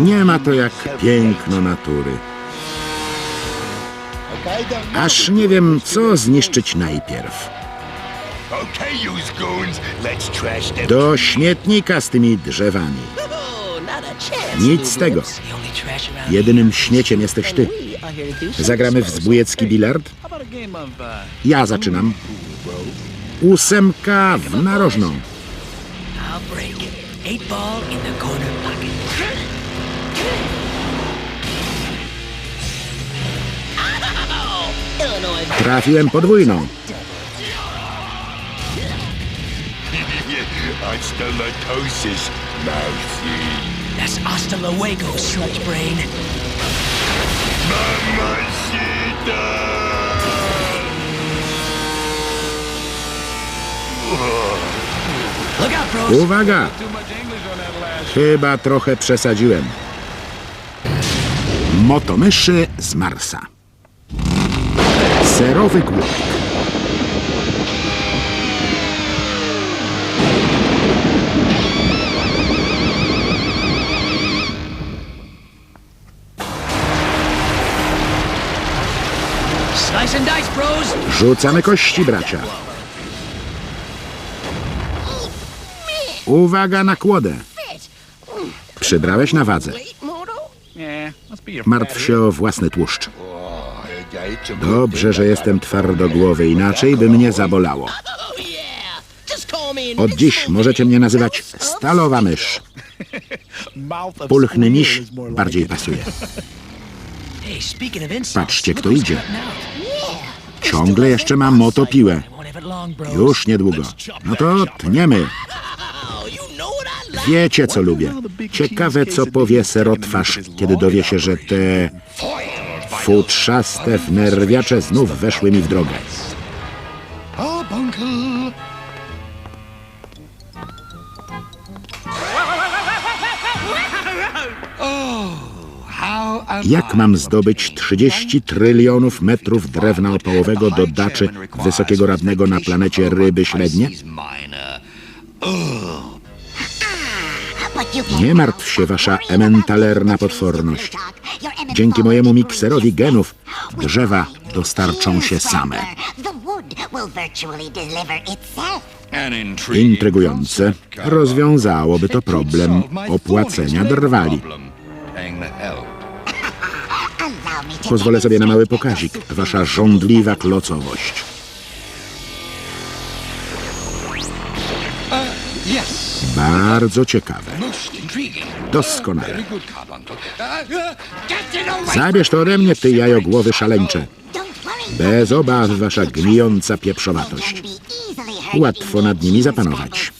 Nie ma to jak piękno natury. Aż nie wiem, co zniszczyć najpierw. Do śmietnika z tymi drzewami. Nic z tego. Jedynym śmieciem jesteś ty. Zagramy w zbójecki bilard? Ja zaczynam. Ósemka w narożną. Trafiłem podwójną. Stalactosis, mousy. That's hasta luego, sludge brain. Mamacita! Uwaga! Chyba trochę przesadziłem. Motomyszy z Marsa. Serowy głód. Slice and dice, bros. Rzucamy kości, bracia. Uwaga na kłodę. Przybrałeś na wadze. Martw się o własny tłuszcz. Dobrze, że jestem twardogłowy, inaczej by mnie zabolało. Od dziś możecie mnie nazywać Stalowa Mysz. Pulchny miś bardziej pasuje. Patrzcie, kto idzie. Ciągle jeszcze mam motopiłę. Już niedługo. No to tniemy. Wiecie, co lubię. Ciekawe, co powie serotwarz, kiedy dowie się, że te futrzaste wnerwiacze znów weszły mi w drogę. Jak mam zdobyć 30 trylionów metrów drewna opałowego do daczy wysokiego radnego na planecie ryby średnie? Nie martw się, wasza ementalerna potworność. Dzięki mojemu mikserowi genów drzewa dostarczą się same. Intrygujące. Rozwiązałoby to problem opłacenia drwali. Pozwolę sobie na mały pokazik. Wasza żądliwa klocowość. Bardzo ciekawe. Doskonale. Zabierz to ode mnie, ty jajogłowy szaleńcze. Bez obaw, wasza gnijąca pieprzowatość. Łatwo nad nimi zapanować.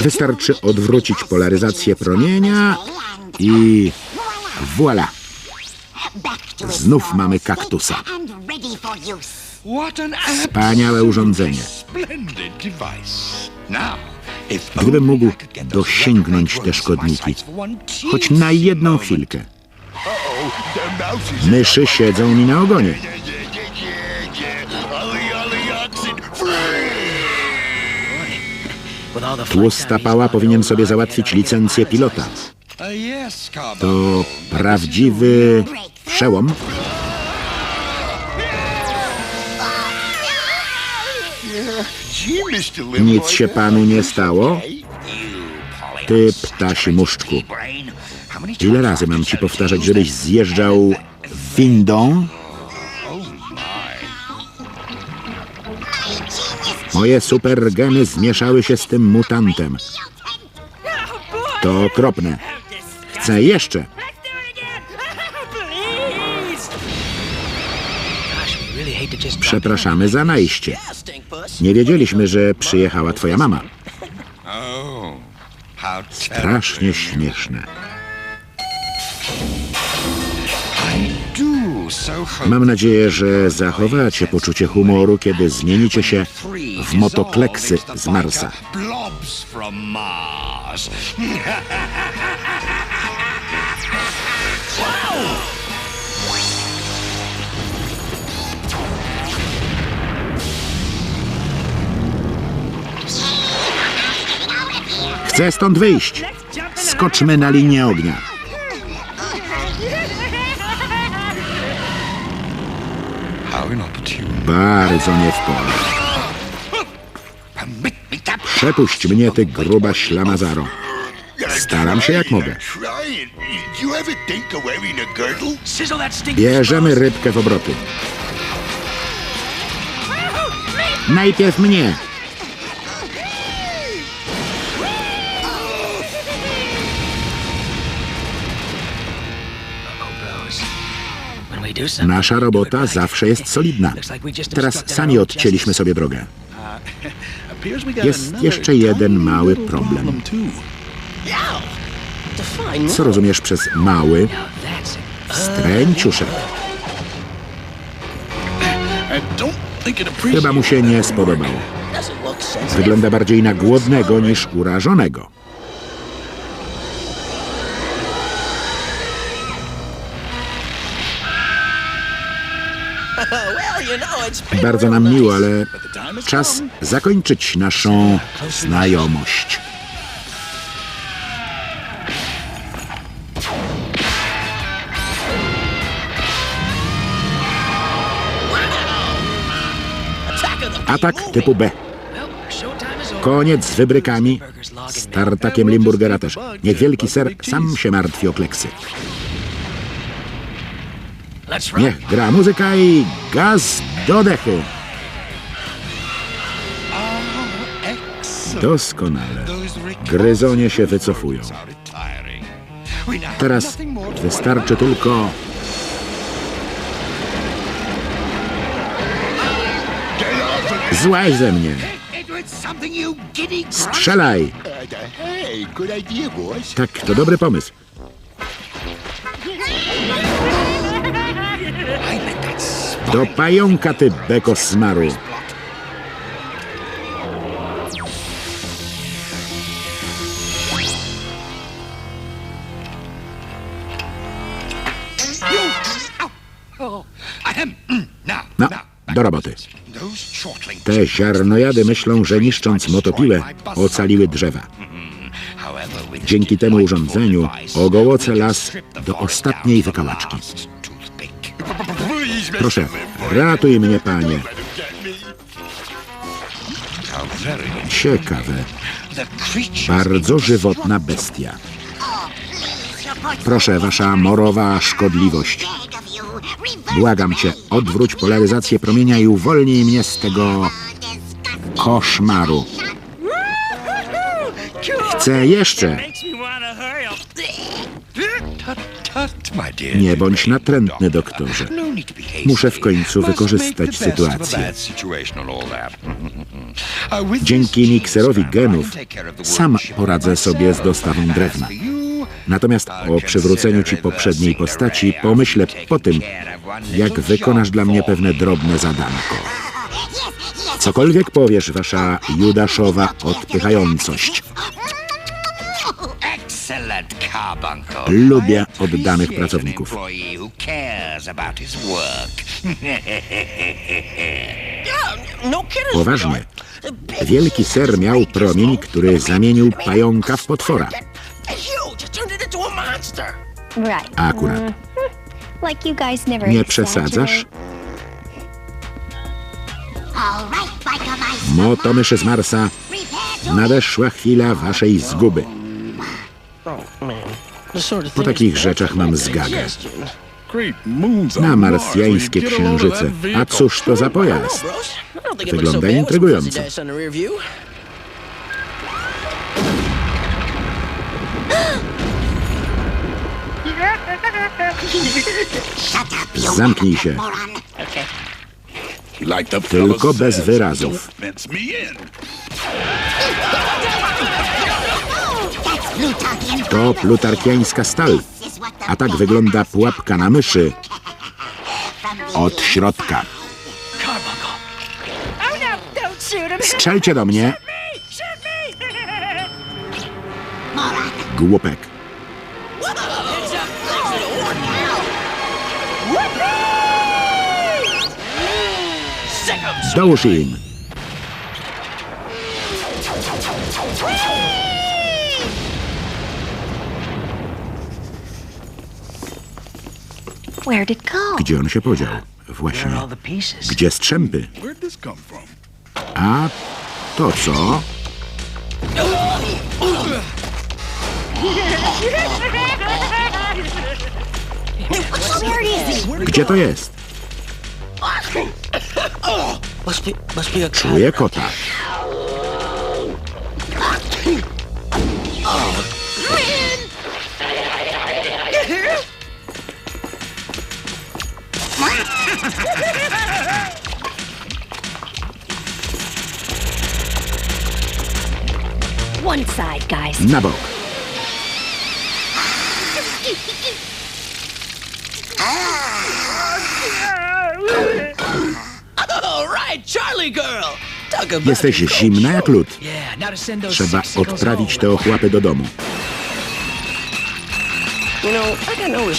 Wystarczy odwrócić polaryzację promienia i voilà. Znów mamy kaktusa. Wspaniałe urządzenie. Gdybym mógł dosięgnąć te szkodniki, choć na jedną chwilkę. Myszy siedzą mi na ogonie. Tłusta pała powinien sobie załatwić licencję pilota. To prawdziwy przełom. Nic się panu nie stało? Ty ptasi muszczku. Ile razy mam ci powtarzać, żebyś zjeżdżał windą? Moje supergeny zmieszały się z tym mutantem. To okropne. Chcę jeszcze. Przepraszamy za najście. Nie wiedzieliśmy, że przyjechała twoja mama. Strasznie śmieszne. Mam nadzieję, że zachowacie poczucie humoru, kiedy zmienicie się w motokleksy z Marsa. Chcę stąd wyjść. Skoczmy na linię ognia. Bardzo nie w porę. Przepuść mnie, ty gruba ślamazaro. Staram się jak mogę. Bierzemy rybkę w obroty. Najpierw mnie. Nasza robota zawsze jest solidna. Teraz sami odcięliśmy sobie drogę. Jest jeszcze jeden mały problem. Co rozumiesz przez mały stręciuszek? Chyba mu się nie spodobało. sensitive. Wygląda bardziej na głodnego niż urażonego. Bardzo nam miło, ale czas zakończyć naszą znajomość. Atak typu B. Koniec z wybrykami. Z tartakiem Limburgera też. Niech wielki ser sam się martwi o kleksy. Let's run. Niech gra muzyka i gaz do dechy. Doskonale. Gryzonie się wycofują. Teraz wystarczy tylko... Złaź ze mnie. Strzelaj. Tak, to dobry pomysł. Do pająka, ty beko smaru. No, do roboty. Te ziarnojady myślą, że niszcząc motopiłę, ocaliły drzewa. Dzięki temu urządzeniu ogołocę las do ostatniej wykałaczki. Proszę, ratuj mnie, panie. Ciekawe, bardzo żywotna bestia. Proszę, wasza morowa szkodliwość. Błagam cię, odwróć polaryzację promienia i uwolnij mnie z tego koszmaru. Chcę jeszcze. Nie bądź natrętny, doktorze. Muszę w końcu wykorzystać sytuację. Uh, Dzięki mikserowi genów sam poradzę sobie z dostawą drewna. Natomiast o przywróceniu ci poprzedniej postaci pomyślę po tym, jak wykonasz dla mnie pewne drobne zadanko. Cokolwiek powiesz, wasza judaszowa odpychającość. Lubię oddanych pracowników. No Poważnie. Wielki ser miał promień, który zamienił pająka w potwora. Akurat. Guys never Nie przesadzasz? Motomyszy z Marsa, nadeszła chwila waszej zguby. Po takich rzeczach mam zgagę. Na marsjańskie księżyce. A cóż to za pojazd? Wygląda intrygująco. Zamknij się. Tylko bez wyrazów. To plutarkiańska stal. A tak wygląda pułapka na myszy od środka. Strzelcie do mnie. Głupek. Dołóż im. Gdzie on się podział? Właśnie. Gdzie strzępy? A to co? Gdzie to jest? Czuję kota. Na bok. Jesteś zimna jak lód. Trzeba odprawić te ochłapy do domu. No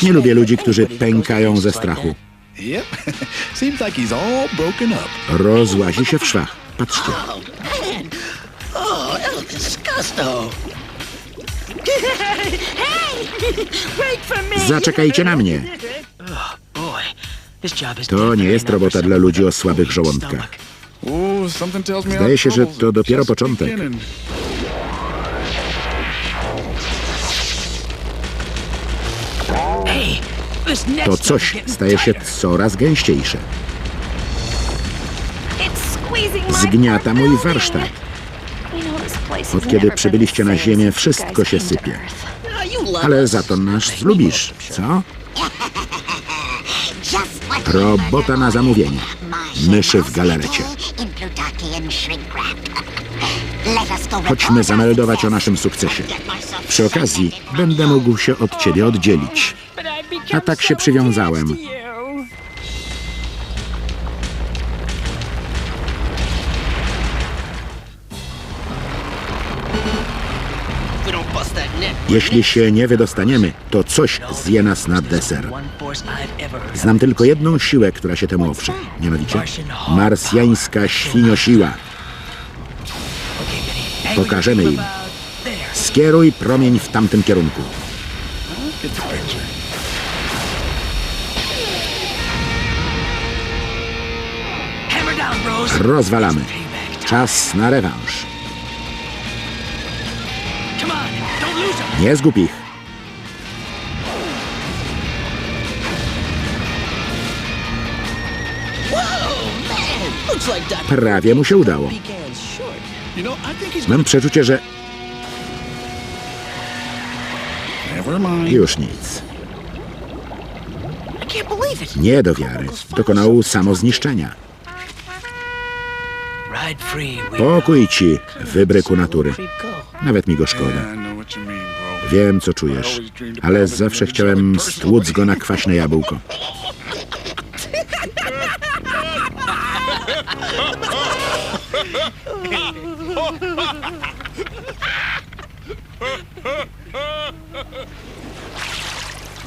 Nie lubię ludzi, którzy pękają ze strachu. Rozłazi się w szwach. Patrzcie. Zaczekajcie na mnie. Is To nie jest robota dla ludzi o słabych żołądkach. Zdaje się, że to dopiero początek. To coś staje się coraz gęściejsze. Zgniata mój warsztat. Od kiedy przybyliście na ziemię, wszystko się sypie. Love Ale za to nas lubisz, co? Robota na zamówienie. Myszy w galarecie. Chodźmy zameldować o naszym sukcesie. Przy okazji będę mógł się od ciebie oddzielić. A tak się przywiązałem. Jeśli się nie wydostaniemy, to coś zje nas na deser. Znam tylko jedną siłę, która się temu oprzy. Mianowicie marsjańska świniosiła. Pokażemy im. Skieruj promień w tamtym kierunku. Rozwalamy. Czas na rewanż. Nie zgub ich. Prawie mu się udało. Mam przeczucie, że już nic. Nie do wiary. Dokonał samozniszczenia. Pokój ci, wybryku natury. Nawet mi go szkoda. Wiem, co czujesz, ale zawsze chciałem stłuc go na kwaśne jabłko.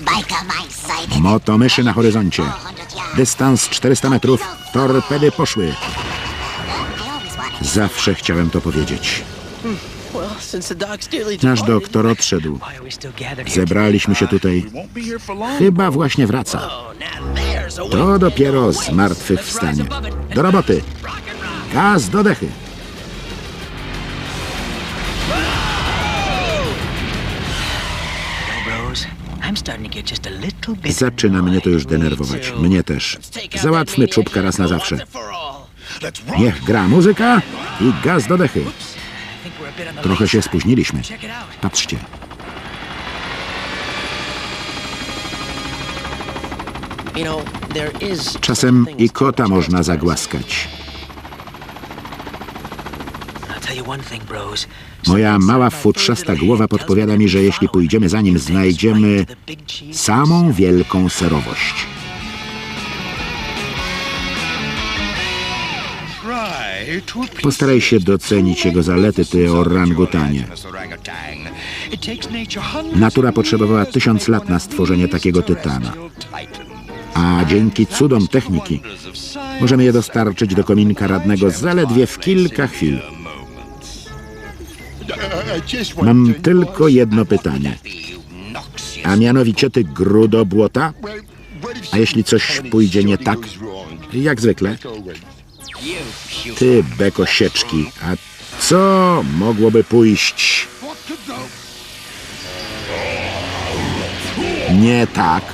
Bajka my side. Motomyszy na horyzoncie. 400 yards. Dystans 400 metrów. Torpedy poszły. Zawsze chciałem to powiedzieć. Well, since the doc's dearly Nasz doktor odszedł. Why are we still gathered here? Zebraliśmy się tutaj. We won't be here for long. Chyba właśnie wraca. Oh, now there's a way. To dopiero zmartwychwstanie. Do roboty. Gaz do dechy. Zaczyna mnie to już denerwować. Mnie też. Załatwmy czubka raz na zawsze. Niech gra muzyka i gaz do dechy. Trochę się spóźniliśmy. Patrzcie. Czasem i kota można zagłaskać. Moja mała futrzasta głowa podpowiada mi, że jeśli pójdziemy za nim, znajdziemy samą wielką serowość. Postaraj się docenić jego zalety, ty orangutanie. Natura potrzebowała tysiąc lat na stworzenie takiego tytana. A dzięki cudom techniki możemy je dostarczyć do kominka radnego zaledwie w kilka chwil. Mam tylko jedno pytanie. A mianowicie ty grudo błota? A jeśli coś pójdzie nie tak? Jak zwykle. Ty, beko sieczki, a co mogłoby pójść nie tak?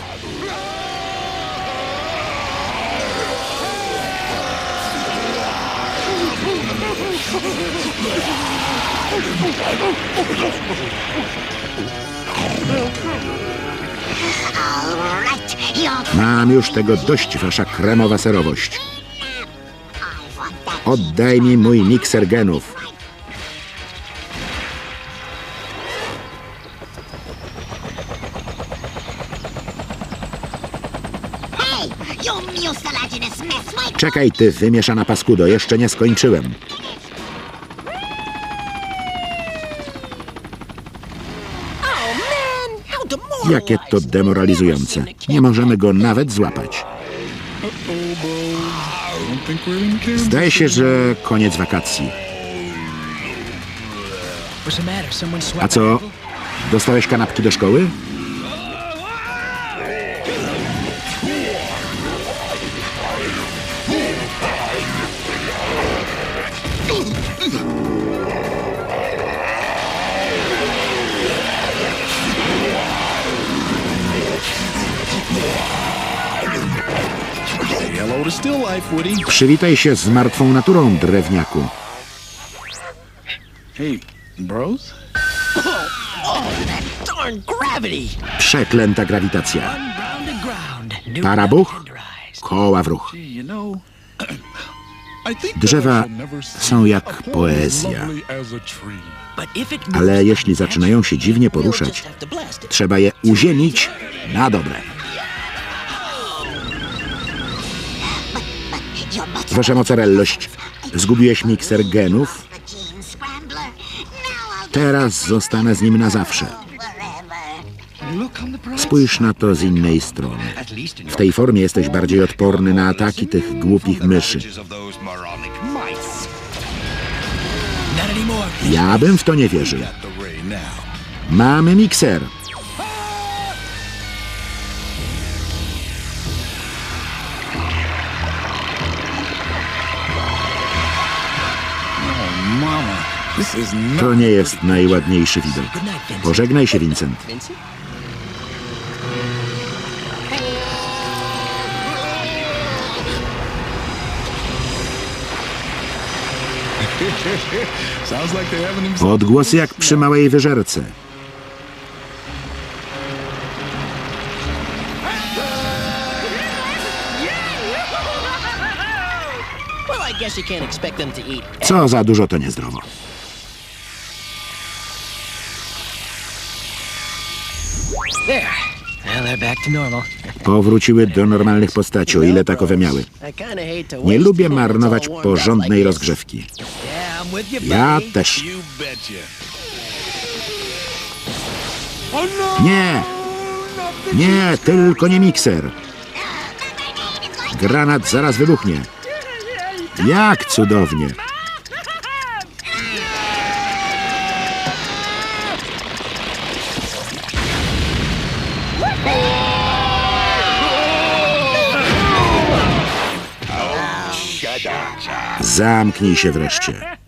Mam już tego dość, wasza kremowa serowość. Oddaj mi mój mikser genów. Czekaj, ty wymieszana paskudo, jeszcze nie skończyłem. Jakie to demoralizujące. Nie możemy go nawet złapać. Zdaje się, że koniec wakacji. A co? Dostałeś kanapki do szkoły? Przywitaj się z martwą naturą, drewniaku. Hey, bros? Darn gravity. Przeklęta grawitacja. Ground to ground. New Parabuch? Koła w ruch. Drzewa są jak poezja. Ale jeśli zaczynają się dziwnie poruszać, trzeba je uziemić na dobre. Wasza mozzarellość, zgubiłeś mikser genów? Teraz zostanę z nim na zawsze. Spójrz na to z innej strony. W tej formie jesteś bardziej odporny na ataki tych głupich myszy. Ja bym w to nie wierzył. Mamy mikser. To nie jest najładniejszy widok. Pożegnaj się, Vincent. Odgłosy jak przy małej wyżerce. Co za dużo to niezdrowo. Powróciły do normalnych postaci, o ile takowe miały. Nie lubię marnować porządnej rozgrzewki. Ja też. You betcha. Nie! Nie, tylko nie mikser. Granat zaraz wybuchnie. Jak cudownie. Zamknij się wreszcie.